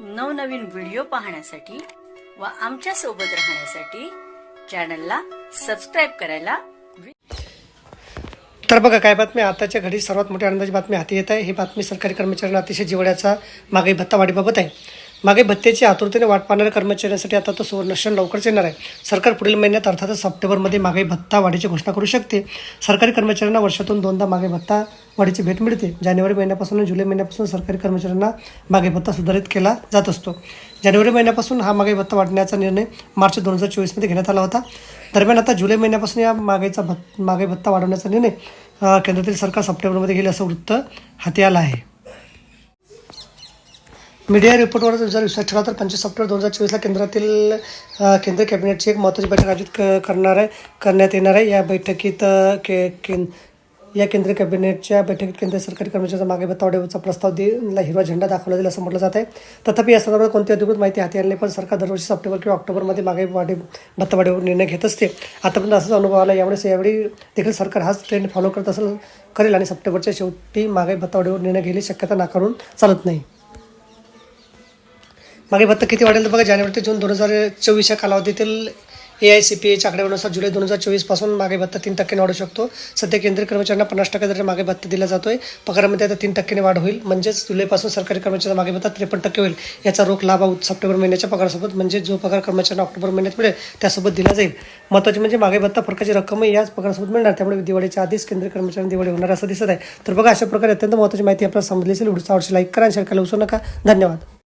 नवनवीन व्हिडिओ पाहण्यासाठी व आमच्यासोबत राहण्यासाठी चॅनलला सबस्क्राईब करायला तर बघा काय बातमी? आताच्या घडी सर्वात मोठी आनंदाची बातमी हाती येत आहे. ही बातमी सरकारी कर्मचाऱ्यांना अतिशय जिवड्याचा महागाई भत्ता वाढीबाबत आहे. मागे भत्त्याची आतुरतेने वाट पाहणाऱ्या कर्मचाऱ्यांसाठी आता तो सुवर्णक्षण लवकरच येणार आहे. सरकार पुढील महिन्यात अर्थातच सप्टेंबरमध्ये मागे भत्ता वाढीची घोषणा करू शकते. सरकारी कर्मचाऱ्यांना वर्षातून दोनदा मागे भत्ता वाढीची भेट मिळते. जानेवारी महिन्यापासून आणि जुलै महिन्यापासून सरकारी कर्मचाऱ्यांना मागे भत्ता सुधारित केला जात असतो. जानेवारी महिन्यापासून हा मागे भत्ता वाढण्याचा निर्णय मार्च दोन हजार चोवीसमध्ये घेण्यात आला होता. दरम्यान आता जुलै महिन्यापासून या मागेचा भत् मागे भत्ता वाढवण्याचा निर्णय केंद्रातील सरकार सप्टेंबरमध्ये घेईल असं वृत्त हाती आलं आहे. मीडिया रिपोर्टवर जर विश्वास ठेवला तर पंचवीस सप्टेंबर दोन हजार चोवीसला केंद्रातील केंद्रीय कॅबिनेटची एक महत्त्वाची बैठक आयोजित करणार आहे करण्यात येणार आहे. या बैठकीत के केन या केंद्रीय कॅबिनेटच्या बैठकीत केंद्रीय सरकारी कर्मचाऱ्यांचा मागे बतावडेचा प्रस्ताव देला हिरवा झेंडा दाखवला जाईल असं म्हटलं जात आहे. तथापि या संदर्भात कोणती अधिकृत माहिती हाती आली पण सरकार दरवर्षी सप्टेंबर किंवा ऑक्टोबरमध्ये मागे वाढी भत्तावाढीवर निर्णय घेत असते. आतापर्यंत असंच अनुभव आला यामुळे यावेळी देखील सरकार हाच ट्रेंड फॉलो करत असेल करेल आणि सप्टेंबरच्या शेवटी मागे भत्ता निर्णय घेण्याची शक्यता नाकारून चालत नाही. मागे भत्ता किती वाढेल तर बघा जानेवारी ते जून दोन हजार चोवीसच्या कालावधीतील ए आय सी पी एच्या आकडेवारीनुसार जुलै दोन हजार चोवीसपासून मागे भत्ता तीन टक्क्याने वाढू शकतो. सध्या केंद्रीय कर्मचाऱ्यांना पन्नास टक्के दर मागे भत्ता दिला जातो आहे पगारामध्ये आता तीन टक्क्याने वाढ होईल. म्हणजेच जुलैपासून सरकारी कर्मचाऱ्यांचा मागे भत्ता त्रेपन्न टक्के होईल. याचा रोख लाभ सप्टेंबर महिन्याच्या पगारासोबत. म्हणजे जो पगार कर्मचाऱ्यांना ऑक्टोबर महिन्यात मिळेल त्यासोबत दिला जाईल. महत्त्वाचे म्हणजे मागे भत्ता फरकाची रक्कमही याच पगारासोबत मिळणार. त्यामुळे दिवाळीच्या आधीच केंद्रीय कर्मचाऱ्यांना दिवाळी होणार असं दिसत आहे. तर बघा अशा प्रकारे अत्यंत महत्त्वाची माहिती आपल्याला समजली असेल. व्हिडिओचा आवडशी लाईक करा आणि शेअर करायला विसरू नका. धन्यवाद.